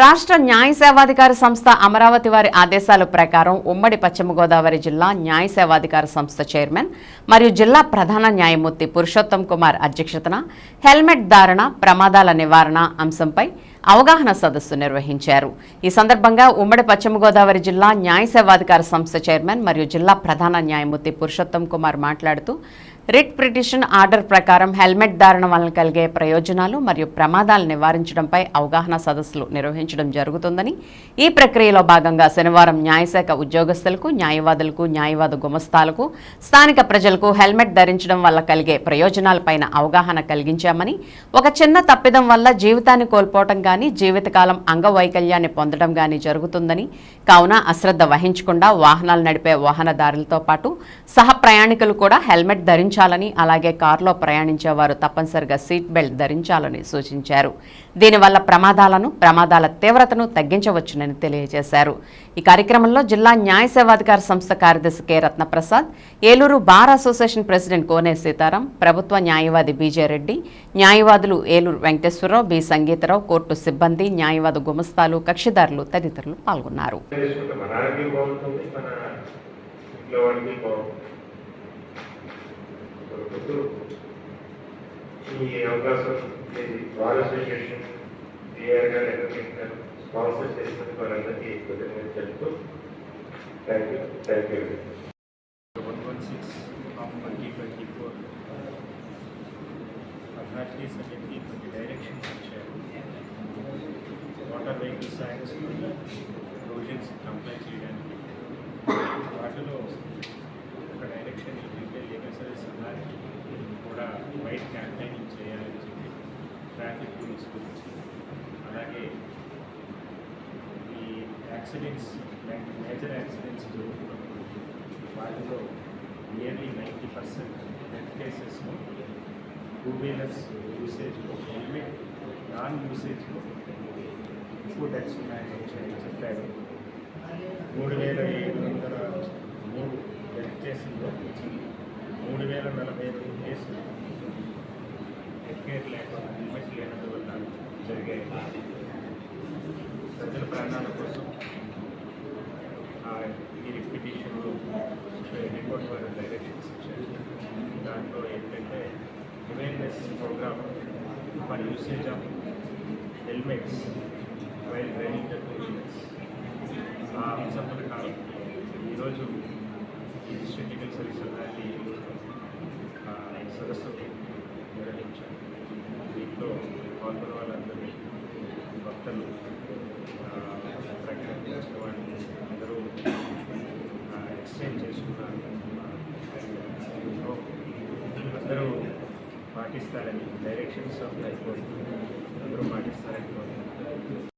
రాష్ట్ర న్యాయ సేవాధికార సంస్థ అమరావతి వారి ఆదేశాల ప్రకారం ఉమ్మడి పశ్చిమ గోదావరి జిల్లా న్యాయ సేవాధికార సంస్థ చైర్మన్ మరియు జిల్లా ప్రధాన న్యాయమూర్తి పురుషోత్తం కుమార్ అధ్యక్షతన హెల్మెట్ ధారణ ప్రమాదాల నివారణ అంశంపై అవగాహన సదస్సు నిర్వహించారు. ఈ సందర్భంగా ఉమ్మడి పశ్చిమ గోదావరి జిల్లా న్యాయ సేవాధికార సంస్థ చైర్మన్ మరియు జిల్లా ప్రధాన న్యాయమూర్తి పురుషోత్తం కుమార్ మాట్లాడుతూ రిట్ పిటిషన్ ఆర్డర్ ప్రకారం హెల్మెట్ ధారణ వలన కలిగే ప్రయోజనాలు మరియు ప్రమాదాలు నివారించడంపై అవగాహన సదస్సులు నిర్వహించడం జరుగుతుందని ఈ ప్రక్రియలో భాగంగా శనివారం న్యాయశాఖ ఉద్యోగస్తులకు న్యాయవాదులకు న్యాయవాద గుమస్తాలకు స్థానిక ప్రజలకు హెల్మెట్ ధరించడం వల్ల కలిగే ప్రయోజనాలపైన అవగాహన కలిగించామని ఒక చిన్న తప్పిదం వల్ల జీవితాన్ని కోల్పోవటం గాని జీవితకాలం అంగవైకల్యాన్ని పొందడం గాని జరుగుతుందని కావున అశ్రద్ధ వహించకుండా వాహనాలు నడిపే వాహనదారులతో పాటు సహ ప్రయాణికులు కూడా హెల్మెట్ ధరించాలని అలాగే కారులో ప్రయాణించే వారు తప్పనిసరిగా సీట్ బెల్ట్ ధరించాలని సూచించారు. దీనివల్ల ప్రమాదాలను ప్రమాదాల తీవ్రతను తగ్గించవచ్చునని తెలియజేశారు. ఈ కార్యక్రమంలో జిల్లా న్యాయ సేవాధికార సంస్థ కార్యదర్శి K. Ratnaprasad Eluru bar association president Kone Sitaram ప్రభుత్వ న్యాయవాది బీజే రెడ్డి న్యాయవాదులు ఏలూరు వెంకటేశ్వరరావు బి. సంగీతరావు కోర్టు సిబ్బంది న్యాయవాద గుమస్తాలు కక్షిదారులు తదితరులు పాల్గొన్నారు. ఈ అవకాశం ఇది బాల్ అసోసియేషన్ డిఆర్ గారు ఎకనమిక్ గారు స్పాన్సర్ చేసినందుకు వాళ్ళందరికీ కృతజ్ఞతలు చెప్తూ thank you thank you 116 of 2024 authorities అన్నిటికీ కొన్ని డైరెక్షన్స్ ఇచ్చారు water vehicles acts provisions comply చేయడానికి వాటిలో కూడా వైట్ క్యాంపెయినింగ్ చేయాలని చెప్పి ట్రాఫిక్ రూల్స్ గురించి అలాగే ఈ యాక్సిడెంట్స్ ఇలాంటి మేజర్ యాక్సిడెంట్స్ జరుగుతున్నప్పుడు వాటిలో నియర్లీ నైంటీ పర్సెంట్ డెత్ కేసెస్లో టూ వీలర్స్ యూసేజ్లో హెల్మెట్ నాన్ యూసేజ్లో ఎక్కువ డెత్స్ ఉన్నాయని చెప్పి చెప్పారు మూడు వేల ఏడు వందల మూడు డెత్ కేసుల్లో మూడు వేల నలభై రెండు కేసులు హెడ్ కేర్ లేక హెల్మెట్ లేనందువల్ల జరిగాయి ప్రజల ప్రాణాల కోసం ఆ ఈ రిపిటిషన్లో హైకోర్టు వారు డైరెక్షన్స్ ఇచ్చారు దాంట్లో ఏంటంటే awareness programme for usage of helmets while driving the two wheelers ఆ అంశం ప్రకారం ఈరోజు పాల్గొన్న వాళ్ళందరూ భక్తులు ప్రకటించిన వాళ్ళు అందరూ ఎక్స్చేంజ్ చేసుకున్నారు. అందరూ పాటిస్తారని డైరెక్షన్స్ ఆఫ్ లైఫ్ అందరూ పాటిస్తారని